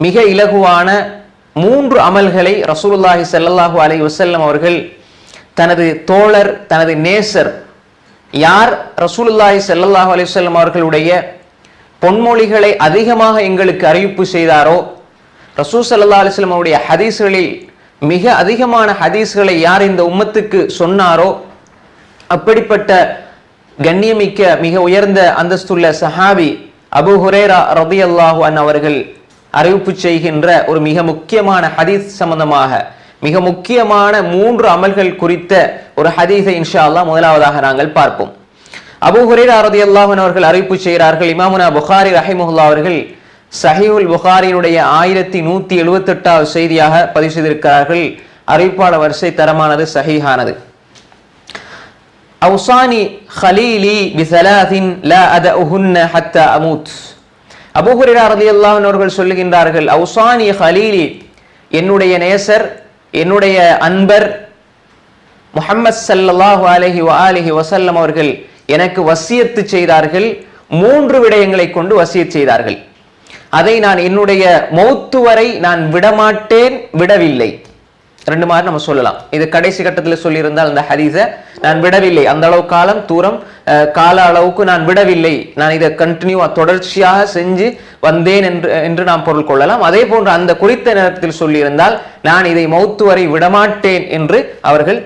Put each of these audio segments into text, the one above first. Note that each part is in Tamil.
மிக இலகுவான மூன்று அமல்களை ரசூலுல்லாஹி சல்லாஹூ அலை வசல்லம் அவர்கள் தனது தோழர் தனது நேசர் யார்? ரசூலுல்லாஹி ஸல்லல்லாஹு அலி வல்லம் அவர்களுடைய பொன்மொழிகளை அதிகமாக எங்களுக்கு அறிவிப்பு செய்தாரோ? ரசூல் சல்லா அலிஸ்லம் அவருடைய ஹதீஸ்களில் மிக அதிகமான ஹதீஸ்களை யார் இந்த உம்மத்துக்கு சொன்னாரோ? அப்படிப்பட்ட கண்ணியமிக்க மிக உயர்ந்த அந்தஸ்துள்ள சஹாபி அபு ஹுரேரா ரதியல்லாஹு அன் அவர்கள் அறிவிப்பு செய்கின்ற ஒரு மிக முக்கியமான ஹதீஸ் சம்பந்தமாக மிக முக்கியமான மூன்று அமல்கள் குறித்த ஒரு ஹதீஸை இன்ஷா அல்லாஹ் முதலாவதாக நாங்கள் பார்ப்போம். அபு ஹுரேரா ரதியல்லாஹு அவர்கள் அறிவிப்பு செய்கிறார்கள் இமாமுனா புகாரி ரஹிமுல்லா அவர்கள் சஹிவுல் புகாரினுடைய ஆயிரத்தி நூத்தி எழுபத்தி எட்டாவது செய்தியாக பதிவு செய்திருக்கிறார்கள். அறிவிப்பாளர் வரிசை தரமானது சஹிஹானது. அவுசானி ஹலீலி பிசலாதின் அத உஹுன்ன ஹத்த அமூத். அபூ ரதி ரலியல்லாஹு அவர்கள் சொல்லுகின்றார்கள் அவுசானி ஹலீலி என்னுடைய நேசர் என்னுடைய அன்பர் முஹம்மது ஸல்லல்லாஹு அலஹி அலஹி வசல்லம் அவர்கள் எனக்கு வசியத்து செய்தார்கள் மூன்று விடயங்களை கொண்டு வசியத் செய்தார்கள். அதை நான் என்னுடைய மௌத்து வரை நான் விடமாட்டேன் விடவில்லை. ரெண்டு மாதிரி நம்ம சொல்லலாம். இது கடைசி கட்டத்தில் சொல்லியிருந்தால் அந்த ஹதீஸை நான் விடவில்லை. அந்த அளவு காலம் தூரம் கால அளவுக்கு நான் விடவில்லை. நான் இதை கண்டினியூவா தொடர்ச்சியாக செஞ்சு வந்தேன் என்று என்று நாம் பொருள் கொள்ளலாம். அதே போன்று அந்த குறித்த நேரத்தில் சொல்லியிருந்தால் நான் இதை மௌத்து வரை விடமாட்டேன் என்று அவர்கள்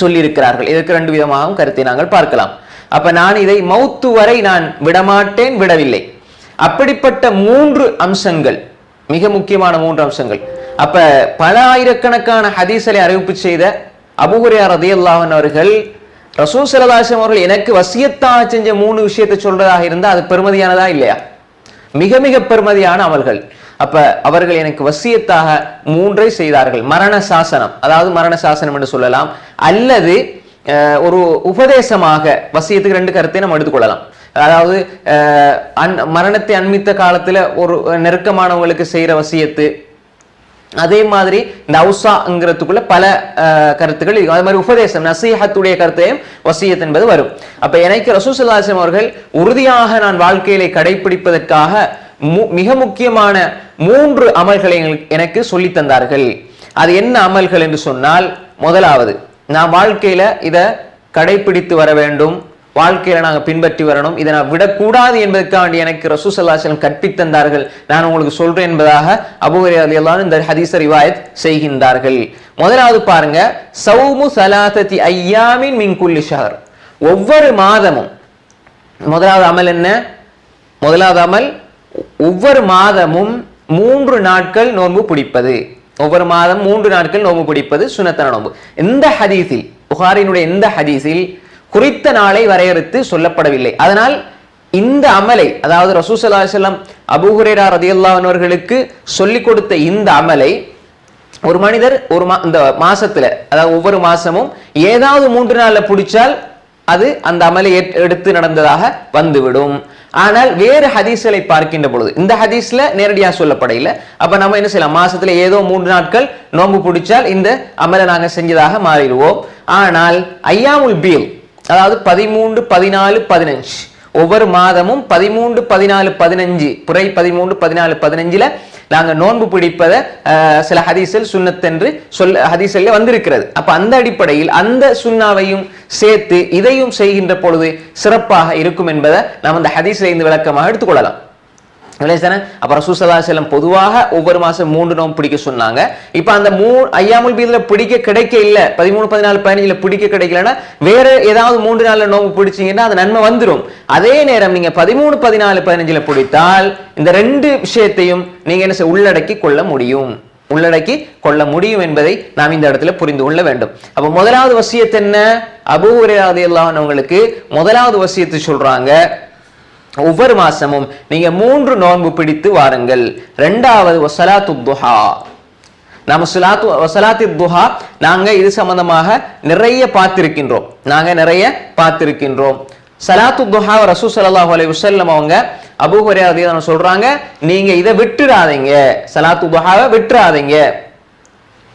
சொல்லியிருக்கிறார்கள். இதற்கு ரெண்டு விதமாகவும் கருத்தை நாங்கள் பார்க்கலாம். அப்ப நான் இதை மௌத்து வரை நான் விடமாட்டேன் விடவில்லை. அப்படிப்பட்ட மூன்று அம்சங்கள் மிக முக்கியமான மூன்று அம்சங்கள். அப்ப பல ஆயிரக்கணக்கான ஹதீசலை அறிவிப்பு செய்த அபுகுரியார் ரதியல்லாவன் அவர்கள் ரசூல் சலதாசம் அவர்கள் எனக்கு வசியத்தாக செஞ்ச மூணு விஷயத்தை சொல்றதாக இருந்தால் அது பெருமதியானதா இல்லையா? மிக மிக பெருமதியான அமல்கள். அப்ப அவர்கள் எனக்கு வசியத்தாக மூன்றை செய்தார்கள். மரண சாசனம். அதாவது மரண சாசனம் என்று சொல்லலாம். அல்லது ஒரு உபதேசமாக வசியத்துக்கு ரெண்டு கருத்தை நம்ம எடுத்துக்கொள்ளலாம். அதாவது அன் மரணத்தை அண்மித்த காலத்துல ஒரு நெருக்கமானவங்களுக்கு செய்யற வசியத்து அதே மாதிரி இந்த அவுசாங்கிறதுக்குள்ள பல கருத்துக்கள் இருக்கும் அது மாதிரி உபதேசம் நசீஹத்துடைய கருத்தையும் வசியத் என்பது வரும். அப்ப எனக்கு ரசூசல்லாசம் அவர்கள் உறுதியாக நான் வாழ்க்கையிலே கடைபிடிப்பதற்காக மு- மிக முக்கியமான மூன்று அமல்களை எனக்கு சொல்லி தந்தார்கள். அது என்ன அமல்கள் என்று சொன்னால் முதலாவது நான் வாழ்க்கையில இதை கடைபிடித்து வர வேண்டும். வாழ்க்கையில் நாங்கள் பின்பற்றி வரணும். இதை நான் விடக்கூடாது என்பதற்காக வேண்டி எனக்கு ரசூசல்லாசலம் கற்பித்தந்தார்கள் நான் உங்களுக்கு சொல்றேன் என்பதாக அபுஹரி அலியல்லான் இந்த ஹதீச ரிவாயத் செய்கின்றார்கள். முதலாவது பாருங்க சௌமு சலாசத்தி ஐயாமின் மின் குல்லி ஷஹர். ஒவ்வொரு மாதமும் முதலாவது அமல் என்ன? முதலாவது அமல் ஒவ்வொரு மாதமும் மூன்று நாட்கள் நோன்பு பிடிப்பது. ஒவ்வொரு மாதம் மூன்று நாட்கள் நோன்பு பிடிப்பது சுனத்தன நோன்பு. இந்த ஹதீஸில் புகாரினுடைய இந்த ஹதீஸில் குறித்த நாளை வரையறுத்து சொல்லப்படவில்லை. அதனால் இந்த அமலை அதாவது ரசூசல்லா செல்லம் அபுஹுரேரா ரதியுல்லாவனவர்களுக்கு சொல்லிக் கொடுத்த இந்த அமலை ஒரு மனிதர் ஒரு மா இந்த மாசத்துல அதாவது ஒவ்வொரு மாசமும் ஏதாவது மூன்று நாள்ல பிடிச்சால் அது அந்த அமலை எடுத்து நடந்ததாக வந்துவிடும். ஆனால் வேறு ஹதீஸ்களை பார்க்கின்ற பொழுது இந்த ஹதீஸ்ல நேரடியாக சொல்லப்படையில அப்ப நம்ம என்ன செய்யலாம்? மாசத்துல ஏதோ மூன்று நாட்கள் நோன்பு பிடிச்சால் இந்த அமலை நாங்கள் செஞ்சதாக மாறிடுவோம். ஆனால் ஐயாமுல் பீல் அதாவது பதிமூன்று பதினாலு பதினஞ்சு. ஒவ்வொரு மாதமும் பதிமூன்று பதினாலு பதினஞ்சு. புரை பதிமூன்று பதினாலு பதினஞ்சுல நாங்கள் நோன்பு பிடிப்பதை சில ஹதீஸில் சுண்ணத்தென்று சொல்ல ஹதீஸில் வந்திருக்கிறது. அப்ப அந்த அடிப்படையில் அந்த சுண்ணாவையும் சேர்த்து இதையும் செய்கின்ற பொழுது சிறப்பாக இருக்கும் என்பதை நாம் அந்த ஹதீஸில் இருந்து விளக்கமாக எடுத்துக்கொள்ளலாம். விளையாதானே அப்ப ரசூசல்லா செல்லம் பொதுவாக ஒவ்வொரு மாதம் மூன்று நோம் பிடிக்க சொன்னாங்க. இப்போ அந்த மூ ஐயாமுல் பீதில் பிடிக்க கிடைக்க இல்லை பதிமூணு பதினாலு பதினஞ்சில் பிடிக்க கிடைக்கலன்னா வேற ஏதாவது மூன்று நாளில் நோம்பு பிடிச்சீங்கன்னா அது நன்மை வந்துடும் அதே நேரம் நீங்கள் பதிமூணு பதினாலு பதினஞ்சில் பிடித்தால் இந்த ரெண்டு விஷயத்தையும் நீங்கள் என்ன செய்ய உள்ளடக்கி கொள்ள முடியும். உள்ளடக்கி கொள்ள முடியும் என்பதை நாம் இந்த இடத்துல புரிந்து கொள்ள வேண்டும். அப்போ முதலாவது வசியத்து என்ன? அபூரே அவங்களுக்கு முதலாவது வசியத்தை சொல்கிறாங்க ஒவ்வொரு மாசமும் நீங்க மூன்று நோன்பு பிடித்து வாருங்கள். ரெண்டாவது ஒசலாத்து துஹா. நம்ம சலாத்து வசலாத்தி துஹா நாங்க இது சம்பந்தமாக நிறைய பார்த்திருக்கின்றோம். நாங்க நிறைய பார்த்திருக்கின்றோம். சலாத்து துஹா ரசூ ஸல்லல்லாஹு அலி வசல்லம் அவங்க அபூ சொல்றாங்க நீங்க இதை விட்டுறாதீங்க. சலாத்து துஹாவை விட்டுறாதீங்க.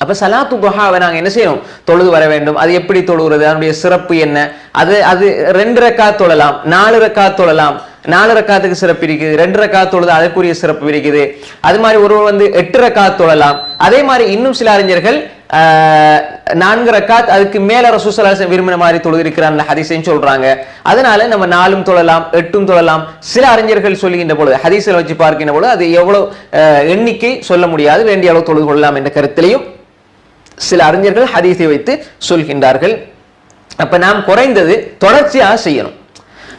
அப்ப சலாத்து துஹாவை நாங்க என்ன செய்யணும்? தொழுது வர வேண்டும். அது எப்படி தொழுகிறது? அதனுடைய சிறப்பு என்ன? அது அது ரெண்டு ரக்கா தொழலாம் நாலு ரக்கா தொழலாம். நாலு ரக்காத்துக்கு சிறப்பு இருக்குது ரெண்டு ரக்கா தொழுது அதற்குரிய சிறப்பு இருக்குது. அது மாதிரி ஒருவர் வந்து எட்டு ரக்கா தொழலாம். அதே மாதிரி இன்னும் சில அறிஞர்கள் நான்கு ரக்காத் அதுக்கு மேல ரசூசலாசம் விரும்பின மாதிரி தொழுதிருக்கிறான் ஹதீஸையும் சொல்றாங்க. அதனால நம்ம நாலும் தொழலாம் எட்டும் தொழலாம். சில அறிஞர்கள் சொல்லுகின்ற பொழுது ஹதீஸில் வச்சு பார்க்கின்ற பொழுது அது எவ்வளவு எண்ணிக்கை சொல்ல முடியாது வேண்டிய அளவு தொழுது கொள்ளலாம் என்ற கருத்திலையும் சில அறிஞர்கள் ஹதீஸை வைத்து சொல்கின்றார்கள். அப்ப நாம் குறைந்தது தொடர்ச்சியாக செய்யணும்.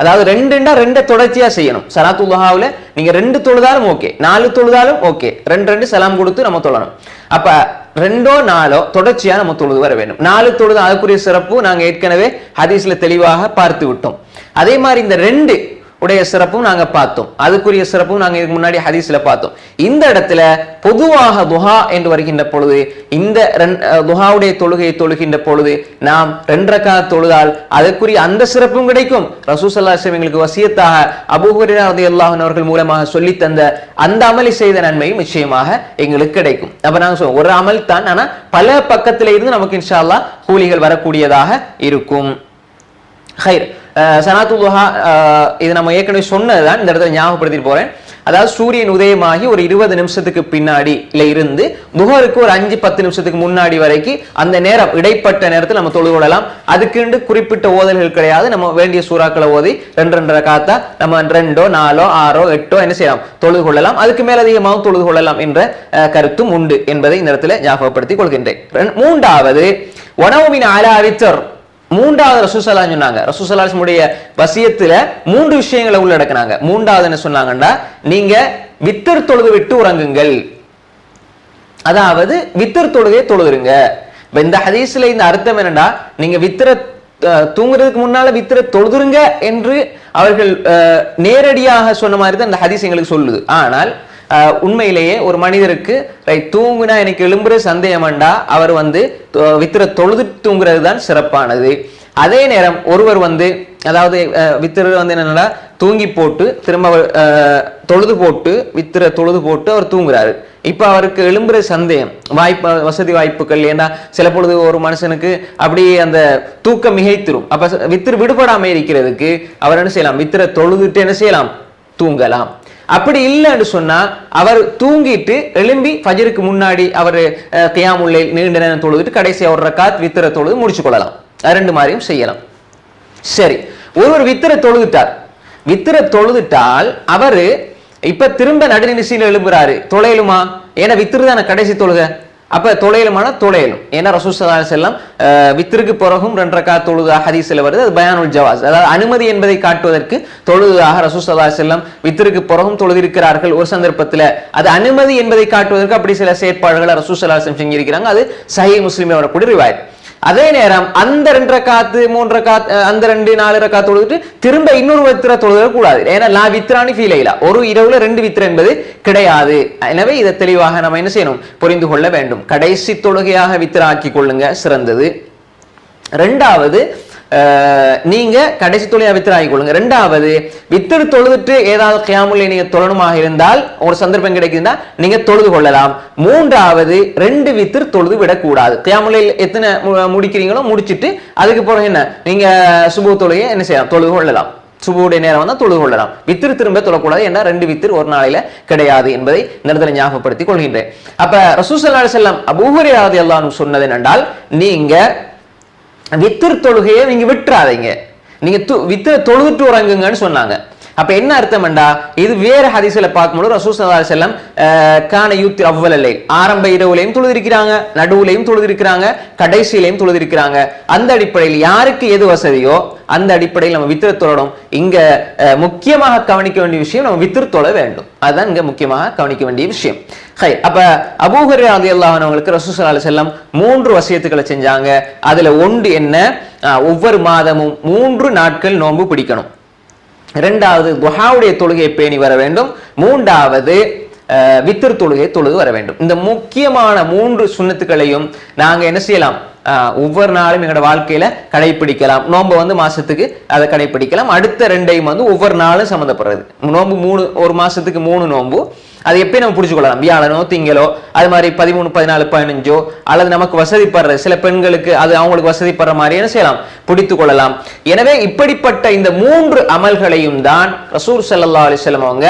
அதாவது ரெண்டுண்டா ரெண்டை தொடர்ச்சியா செய்யணும். சலாத்துல்லாஹாவில் நீங்க ரெண்டு தொழுதாலும் ஓகே நாலு தொழுதாலும் ஓகே ரெண்டு ரெண்டு சலாம் கொடுத்து நம்ம தொழணும். அப்ப ரெண்டோ நாலோ தொடர்ச்சியா நம்ம தொழுது வர வேண்டும். நாலு தொழுது அதுக்குரிய சிறப்பு நாங்க ஏற்கனவே ஹதீஸ்ல தெளிவாக பார்த்து விட்டோம். அதே மாதிரி இந்த ரெண்டு உடைய சிறப்பும் நாங்க பார்த்தோம். அதுக்குரிய சிறப்பும் நாங்க இதுக்கு முன்னாடி ஹதீஸ்ல பார்த்தோம். இந்த இடத்துல பொதுவாக துஹா என்று வருகின்ற பொழுது இந்த ரெண்- துஹாவுடைய தொழுகையை தொழுகின்ற பொழுது நாம் ரெண்டரக்கா தொழுதால் அதற்குரிய அந்த சிறப்பும் கிடைக்கும். ரசூசல்லா எங்களுக்கு வசியத்தாக அபூஹுரா அல்லாஹன் அவர்கள் மூலமாக சொல்லி தந்த அந்த அமலை செய்த நன்மையும் நிச்சயமாக எங்களுக்கு கிடைக்கும். அப்ப நாங்க சொல்லுவோம் ஒரு அமல் தான் ஆனா பல பக்கத்தில இருந்து நமக்கு இன்ஷா அல்லா கூலிகள் வரக்கூடியதாக இருக்கும். ஹைர். சனாத்து இது நம்ம ஏற்கனவே சொன்னதுதான் இந்த இடத்துல ஞாபகப்படுத்திட்டு போறேன். அதாவது சூரியன் உதயமாகி ஒரு இருபது நிமிஷத்துக்கு பின்னாடி இல்லை இருந்து முகருக்கு ஒரு அஞ்சு பத்து நிமிஷத்துக்கு முன்னாடி வரைக்கும் அந்த நேரம் இடைப்பட்ட நேரத்தில் நம்ம தொழுது கொள்ளலாம் அதுக்குண்டு குறிப்பிட்ட ஓதல்கள் கிடையாது. நம்ம வேண்டிய சூறாக்களை ஓதி ரெண்டு ரெண்டரை காத்தா நம்ம ரெண்டோ நாலோ ஆறோ எட்டோ என்ன செய்யலாம்? தொழுது கொள்ளலாம். அதுக்கு மேல் அதிகமாகவும் தொழுது கொள்ளலாம் என்ற கருத்தும் உண்டு என்பதை இந்த இடத்துல ஞாபகப்படுத்திக் கொள்கின்றேன். மூன்றாவது உணவுமின் ஆலாவித்தர் மூன்றாவது ரசூசலா சொன்னாங்க. ரசூசலாசமுடைய வசியத்துல மூன்று விஷயங்களை உள்ளடக்குனாங்க. மூன்றாவது என்ன சொன்னாங்கன்னா நீங்க வித்தர் தொழுது விட்டு உறங்குங்கள். அதாவது வித்தர் தொழுகையை தொழுதுருங்க. இப்ப இந்த ஹதீஸ்ல இந்த அர்த்தம் என்னன்னா நீங்க வித்திர தூங்குறதுக்கு முன்னால வித்திர தொழுதுருங்க என்று அவர்கள் அஹ், நேரடியாக சொன்ன மாதிரி தான் இந்த ஹதீஸ் எங்களுக்கு சொல்லுது. ஆனால் உண்மையிலேயே ஒரு மனிதருக்கு ரைட் தூங்குனா எனக்கு எழும்புற சந்தேகம்ண்டா அவர் வந்து வித்திர தொழுது தூங்குறது தான் சிறப்பானது. அதே நேரம் ஒருவர் வந்து அதாவது அஹ், வித்திர வந்து என்னன்னா தூங்கி போட்டு திரும்ப தொழுது போட்டு வித்திர தொழுது போட்டு அவர் தூங்குறாரு. இப்போ அவருக்கு எழும்புற சந்தேகம் வாய்ப்பு வசதி வாய்ப்புகள் ஏன்னா சில பொழுது ஒரு மனுஷனுக்கு அப்படியே அந்த தூக்கம் மிகைத்திரும். அப்ப ச- வித்திரு இருக்கிறதுக்கு அவர் என்ன செய்யலாம்? வித்திர தொழுதுட்டு என்ன செய்யலாம்? தூங்கலாம். அப்படி இல்லைன்னு சொன்னா அவர் தூங்கிட்டு எழும்பி ஃபஜருக்கு முன்னாடி அவர் கியாமுல்லை நீண்ட நேரம் தொழுதுட்டு கடைசியா ஒரு ரக்காத் வித்திர தொழுது முடிச்சு கொள்ளலாம் ரெண்டு மாதிரியும் செய்யலாம். சரி ஒருவர் வித்திர தொழுதுட்டார். வித்திர தொழுதுட்டால் அவர் இப்ப திரும்ப நடுநிசையில் எழும்புறாரு. தொலைலுமா? ஏன்னா வித்திரு தானே கடைசி தொழுக. அப்ப தொலைலுமான தொலைலும் ஏன்னா ரசூசல்லா செல்லம் வித்திருக்கு பிறகும் ரெண்டரைக்கா தொழுதாக ஹதீஸ்ல வருது. அது பயானுல் ஜவாஸ். அதாவது அனுமதி என்பதை காட்டுவதற்கு தொழுதாக ரசூசல்லா செல்லம் வித்திருக்கு பிறகும் தொழுதிருக்கிறார்கள் ஒரு சந்தர்ப்பத்தில். அது அனுமதி என்பதை காட்டுவதற்கு அப்படி சில செயற்பாடுகளை ரசூசல்லா செஞ்சிருக்கிறாங்க. அது சஹி முஸ்லிமில் வரக்கூடிய ரிவாயத். அதே நேரம் அந்த ரெண்டரை காத்து மூன்றரை காத்து அந்த ரெண்டு நாலு காத்து தொழுதுட்டு திரும்ப இன்னொரு வித்திர தொழுதல் கூடாது. ஏன்னா நான் வித்ரானி ஃபீல் இல்ல ஒரு இரவுல ரெண்டு வித்திர என்பது கிடையாது. எனவே இதை தெளிவாக நம்ம என்ன செய்யணும்? புரிந்து கொள்ள வேண்டும். கடைசி தொழுகையாக வித்திர ஆக்கி கொள்ளுங்க. சிறந்தது. ரெண்டாவது நீங்க கடைசி தொழிலை வித்தராகி கொள்ளுங்க. ரெண்டாவது வித்திரு தொழுதுட்டு ஏதாவது கியாமுல்லை நீங்க தொழணுமாக இருந்தால் ஒரு சந்தர்ப்பம் கிடைக்குதுன்னா நீங்க தொழுது கொள்ளலாம். மூன்றாவது ரெண்டு வித்திரு தொழுது விடக்கூடாது. கியாமுலையில் எத்தனை மு- முடிக்கிறீங்களோ முடிச்சிட்டு அதுக்கு பிறகு என்ன? நீங்க சுபு தொழுகையை என்ன செய்யலாம்? தொழுது கொள்ளலாம். சுபுடைய நேரம் வந்தால் தொழுது கொள்ளலாம். வித்திரு திரும்ப தொழக்கூடாது ஏன்னா ரெண்டு வித்திரு ஒரு நாளையில கிடையாது என்பதை இந்த இடத்துல ஞாபகப்படுத்திக் கொள்கின்றேன். அப்ப ரசூசல்லா செல்லம் அபூஹரி ராதி அல்லாஹ் சொன்னது என்னென்றால் நீங்க வித்திர் தொழுகையை நீங்க விட்டுறாதீங்க. நீங்க து- வித்திர தொழுதுட்டு உறங்குங்கன்னு சொன்னாங்க. அப்ப என்ன அர்த்தம்டா இது வேற ஹதீஸ்ல பார்க்கும்போது ரசூல் ஸல்லல்லாஹு செல்லம் கான யூத் அவ்வளலை ஆரம்ப இரவுலையும் தொழுதிருக்கிறாங்க நடுவுலையும் தொழுதிருக்கிறாங்க கடைசியிலையும் தொழுதிருக்கிறாங்க. அந்த அடிப்படையில் யாருக்கு எது வசதியோ அந்த அடிப்படையில் நம்ம வித்திர தொழணும். இங்க முக்கியமாக கவனிக்க வேண்டிய விஷயம் நம்ம வித்திர தொழ வேண்டும். அதுதான் இங்க முக்கியமாக கவனிக்க வேண்டிய விஷயம். ஹை அப்ப அபூஹர் அலி அல்லாஹனவங்களுக்கு ரசூசல்லா செல்லம் மூன்று வசியத்துக்களை செஞ்சாங்க. அதுல ஒன்று என்ன? ஒவ்வொரு மாதமும் மூன்று நாட்கள் நோன்பு பிடிக்கணும். இரண்டாவது துஹாவுடைய தொழுகையை பேணி வர வேண்டும். மூன்றாவது அஹ், தொழுகை தொழுது வர வேண்டும். இந்த முக்கியமான மூன்று சுண்ணத்துக்களையும் நாங்க என்ன செய்யலாம்? ஒவ்வொரு நாளும் எங்களோட வாழ்க்கையில கடைபிடிக்கலாம் நோன்பு வந்து மாசத்துக்கு அதை கடைபிடிக்கலாம் அடுத்த ரெண்டையும் வந்து ஒவ்வொரு நாளும் சம்மந்தப்படுறது. நோன்பு மூணு ஒரு மாசத்துக்கு மூணு நோன்பு அது எப்பயும் நம்ம புடிச்சு கொள்ளலாம் வியாழனோ திங்களோ அது மாதிரி பதிமூணு பதினாலு பதினஞ்சோ அல்லது நமக்கு வசதிப்படுற சில பெண்களுக்கு அது அவங்களுக்கு வசதிப்படுற மாதிரி என்ன செய்யலாம். பிடித்து கொள்ளலாம் எனவே இப்படிப்பட்ட இந்த மூன்று அமல்களையும் தான் ரசூர் சல்லா அலைஹி வஸல்லம் அவங்க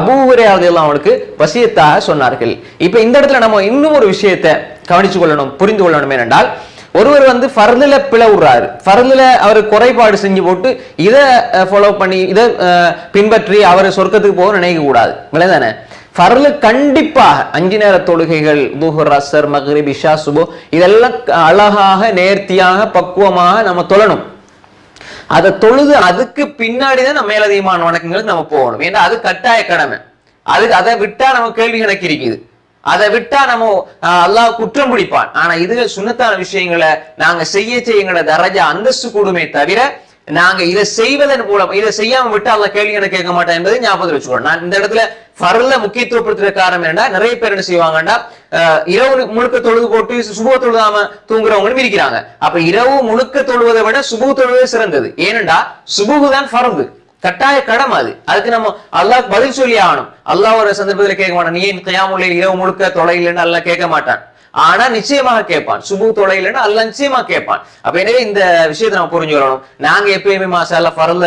அபூஹுரே ரலியல்லாஹு அவனுக்கு வசியத்தாக சொன்னார்கள். இப்ப இந்த இடத்துல நம்ம இன்னும் ஒரு விஷயத்தை கவனிச்சு கொள்ளணும் புரிந்து கொள்ளணும் ஏனென்றால் ஒருவர் வந்து ஃபர்துல பிளவுறாரு. ஃபர்துல அவர் குறைபாடு செஞ்சு போட்டு இதை ஃபாலோ பண்ணி இதை அஹ், பின்பற்றி அவர் சொர்க்கத்துக்கு போக நினைக்க கூடாது. விளைதானே ஃபர்லு கண்டிப்பாக அஞ்சு நேர தொழுகைகள் துஹர் அசர் மக்ரிப் இஷா சுபோ இதெல்லாம் அழகாக நேர்த்தியாக பக்குவமாக நம்ம தொழணும். அதை தொழுது அதுக்கு பின்னாடி தான் நம்ம மேலதிகமான வணக்கங்களுக்கு நம்ம போகணும். ஏன்னா அது கட்டாய கடமை. அது அதை விட்டா நம்ம கேள்வி கணக்கு இருக்குது. அதை விட்டா நம்ம அல்லாஹ் குற்றம் பிடிப்பான் ஆனா இதுகள் சுண்ணத்தான விஷயங்களை நாங்க செய்ய செய்ய எங்களோட தரஜா அந்தஸ்து கூடுமே தவிர நாங்க இதை செய்வதன் மூலம் இதை செய்யாம விட்டு அல்ல கேள்வி கேட்க மாட்டேன் என்பதை ஞாபகத்தில் வச்சுக்கணும் நான் இந்த இடத்துல ஃபர்ல முக்கியத்துவப்படுத்துற காரணம் என்னன்னா நிறைய பேர் என்ன செய்வாங்கன்னா இரவு முழுக்க தொழுது போட்டு சுப தொழுதாம தூங்குறவங்களும் இருக்கிறாங்க. அப்ப இரவு முழுக்க தொழுவதை விட சுபு தொழுவது சிறந்தது. ஏனென்றா சுபுகு தான் ஃபர்து. கட்டாய கடமை அது. அதுக்கு நம்ம அல்லாஹ் பதில் சொல்லி ஆகணும். அல்லாஹ் ஒரு சந்தர்ப்பத்தில் கேட்க மாட்டான் நீ ஏன் கியாமுல்லை இரவு முழுக்க தொலைலன்னு அல்லாஹ் கேட்க மாட்டான்? ஆனா நிச்சயமாக கேட்பான். சுபு தொலைலன்னு அல்லாஹ் நிச்சயமா கேட்பான். அப்ப எனவே இந்த விஷயத்தை நம்ம புரிஞ்சு வரணும். நாங்க எப்பயுமே மாசால பரல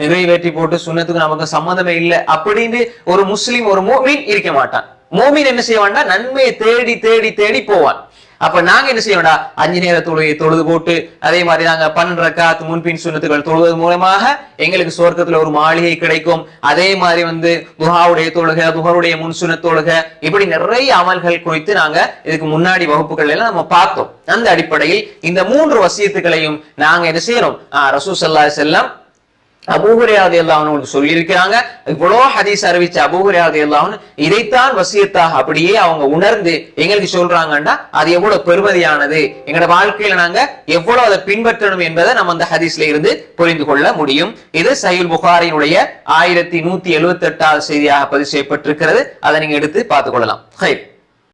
நிறைவேற்றி போட்டு சுண்ணத்துக்கு நமக்கு சம்மந்தமே இல்லை அப்படின்னு ஒரு முஸ்லீம் ஒரு மோமீன் இருக்க மாட்டான். மோமீன் என்ன செய்வான்னா நன்மையை தேடி தேடி தேடி போவான். அப்ப நாங்க என்ன செய்ய அஞ்சு நேர தொழுகை தொழுது போட்டு அதே மாதிரி நாங்க பன்னெண்டு ரக்காத் முன்பின் சுண்ணத்துகள் தொழுவது மூலமாக எங்களுக்கு சொர்க்கத்துல ஒரு மாளிகை கிடைக்கும். அதே மாதிரி வந்து துஹாவுடைய தொழுக துஹருடைய முன் சுண்ணத் தொழுக இப்படி நிறைய அமல்கள் குறித்து நாங்க இதுக்கு முன்னாடி வகுப்புகள் எல்லாம் நம்ம பார்த்தோம். அந்த அடிப்படையில் இந்த மூன்று வசியத்துக்களையும் நாங்க என்ன செய்யறோம்? ரசூ சல்லா செல்லம் அபூஹுரையாது அல்லாஹ் சொல்லி இருக்கிறாங்க இவ்வளோ ஹதீஸ் அறிவிச்ச அபூஹுரையாது அல்லாஹ் இதைத்தான் வசியத்தாக அப்படியே அவங்க உணர்ந்து எங்களுக்கு சொல்றாங்கன்னா அது எவ்வளவு பெருமதியானது எங்களோட வாழ்க்கையில நாங்க எவ்வளவு அதை பின்பற்றணும் என்பதை நம்ம அந்த ஹதீஸ்ல இருந்து புரிந்து கொள்ள முடியும். இது சஹீல் புகாரினுடைய ஆயிரத்தி நூத்தி எழுபத்தி எட்டாவது செய்தியாக பதிவு செய்யப்பட்டிருக்கிறது. அதை நீங்க எடுத்து பார்த்துக் கொள்ளலாம். ஹைர்